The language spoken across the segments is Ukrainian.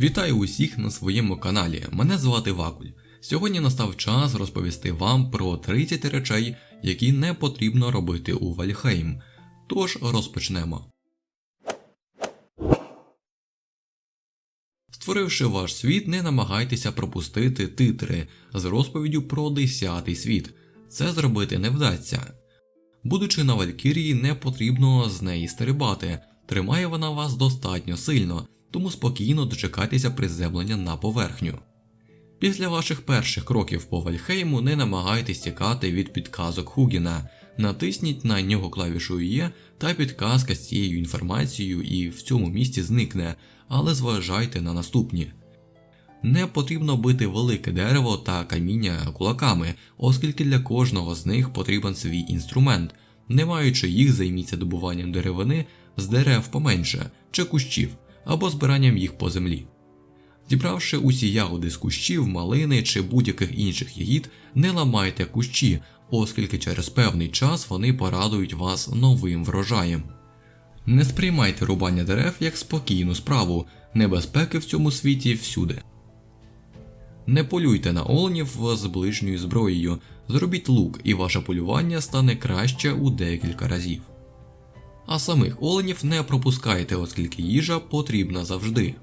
Вітаю усіх на своєму каналі. Мене звати Вакуль. Сьогодні настав час розповісти вам про 30 речей, які не потрібно робити у Вальхейм. Тож розпочнемо. Створивши ваш світ, не намагайтеся пропустити титри з розповіддю про 10-й світ. Це зробити не вдасться. Будучи на Валькірії, не потрібно з неї стрибати, тримає вона вас достатньо сильно, тому спокійно дочекайтеся приземлення на поверхню. Після ваших перших кроків по Вальхейму не намагайтесь тікати від підказок Хугіна, натисніть на нього клавішу Є та підказка з цією інформацією і в цьому місці зникне, але зважайте на наступні. Не потрібно бити велике дерево та каміння кулаками, оскільки для кожного з них потрібен свій інструмент. Не маючи їх, займіться добуванням деревини з дерев поменше чи кущів або збиранням їх по землі. Зібравши усі ягоди з кущів, малини чи будь-яких інших ягід, не ламайте кущі, оскільки через певний час вони порадують вас новим врожаєм. Не сприймайте рубання дерев як спокійну справу, небезпеки в цьому світі всюди. Не полюйте на оленів з ближньою зброєю, зробіть лук і ваше полювання стане краще у декілька разів. А самих оленів не пропускайте, оскільки їжа потрібна завжди.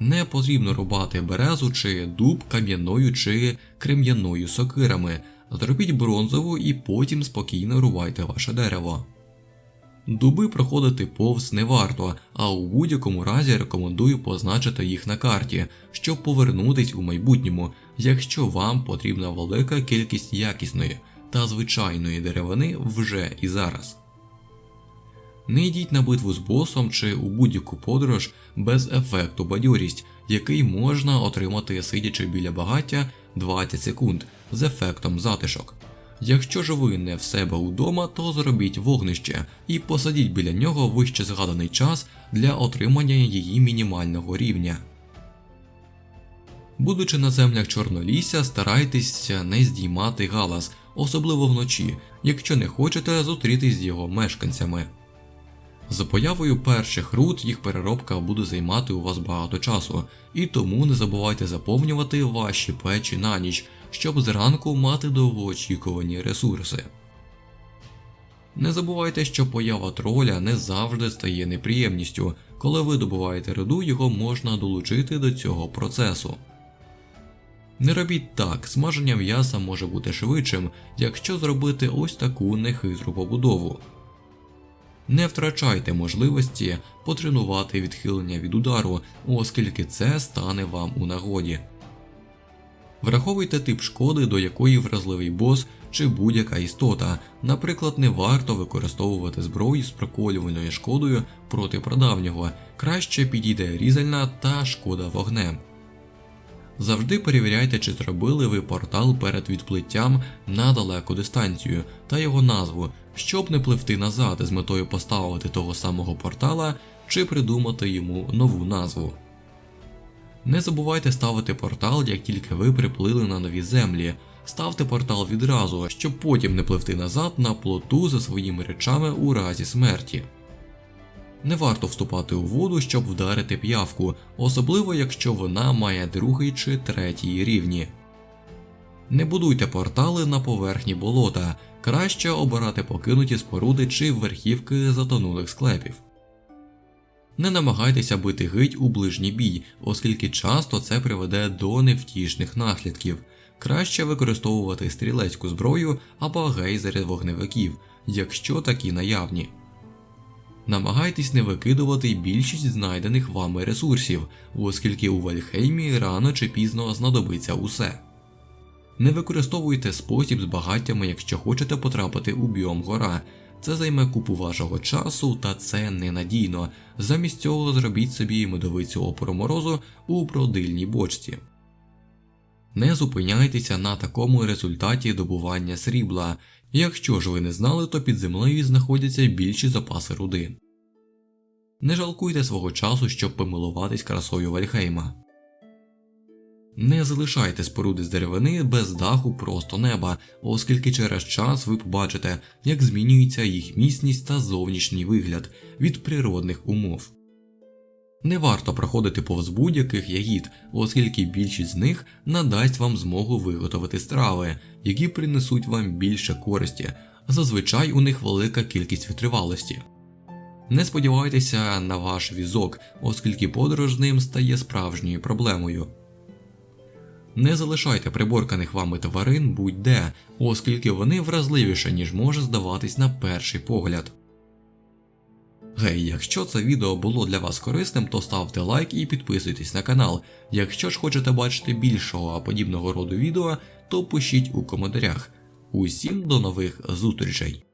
Не потрібно рубати березу чи дуб кам'яною чи крем'яною сокирами, зробіть бронзову і потім спокійно рубайте ваше дерево. Дуби проходити повз не варто, а у будь-якому разі рекомендую позначити їх на карті, щоб повернутись у майбутньому, якщо вам потрібна велика кількість якісної та звичайної деревини вже і зараз. Не йдіть на битву з босом чи у будь-яку подорож без ефекту бадьорість, який можна отримати сидячи біля багаття 20 секунд з ефектом затишок. Якщо ж ви не в себе удома, то зробіть вогнище і посадіть біля нього вище згаданий час для отримання її мінімального рівня. Будучи на землях Чорнолісся, старайтесь не здіймати галас, особливо вночі, якщо не хочете зустрітись з його мешканцями. За появою перших руд їх переробка буде займати у вас багато часу, і тому не забувайте заповнювати ваші печі на ніч, щоб зранку мати довгоочікувані ресурси. Не забувайте, що поява троля не завжди стає неприємністю, коли ви добуваєте руду, його можна долучити до цього процесу. Не робіть так, смаження м'яса може бути швидшим, якщо зробити ось таку нехитру побудову. Не втрачайте можливості потренувати відхилення від удару, оскільки це стане вам у нагоді. Враховуйте тип шкоди, до якої вразливий бос чи будь-яка істота, наприклад, не варто використовувати зброю з проколювальною шкодою проти прадавнього, краще підійде різальна та шкода вогнем. Завжди перевіряйте, чи зробили ви портал перед відплиттям на далеку дистанцію та його назву, щоб не пливти назад з метою поставити того самого портала чи придумати йому нову назву. Не забувайте ставити портал, як тільки ви приплили на нові землі. Ставте портал відразу, щоб потім не пливти назад на плоту за своїми речами у разі смерті. Не варто вступати у воду, щоб вдарити п'явку, особливо якщо вона має другий чи третій рівні. Не будуйте портали на поверхні болота, краще обирати покинуті споруди чи верхівки затонулих склепів. Не намагайтеся бити гить у ближній бій, оскільки часто це приведе до невтішних наслідків. Краще використовувати стрілецьку зброю або гейзери вогневиків, якщо такі наявні. Намагайтесь не викидувати більшість знайдених вами ресурсів, оскільки у Вальхеймі рано чи пізно знадобиться усе. Не використовуйте спосіб з багаттями, якщо хочете потрапити у біом гора, це займе купу вашого часу та це ненадійно. Замість цього зробіть собі медовицю опору морозу у бродильній бочці. Не зупиняйтеся на такому результаті добування срібла. Якщо ж ви не знали, то під землею знаходяться більші запаси руди. Не жалкуйте свого часу, щоб помилуватись красою Вальхейма. Не залишайте споруди з деревини без даху просто неба, оскільки через час ви побачите, як змінюється їх міцність та зовнішній вигляд від природних умов. Не варто проходити повз будь-яких ягід, оскільки більшість з них надасть вам змогу виготовити страви, які принесуть вам більше користі. Зазвичай у них велика кількість витривалості. Не сподівайтеся на ваш візок, оскільки подорож з ним стає справжньою проблемою. Не залишайте приборканих вами тварин будь-де, оскільки вони вразливіше, ніж може здаватись на перший погляд. Гей, якщо це відео було для вас корисним, то ставте лайк і підписуйтесь на канал. Якщо ж хочете бачити більшого подібного роду відео, то пишіть у коментарях. Усім до нових зустрічей!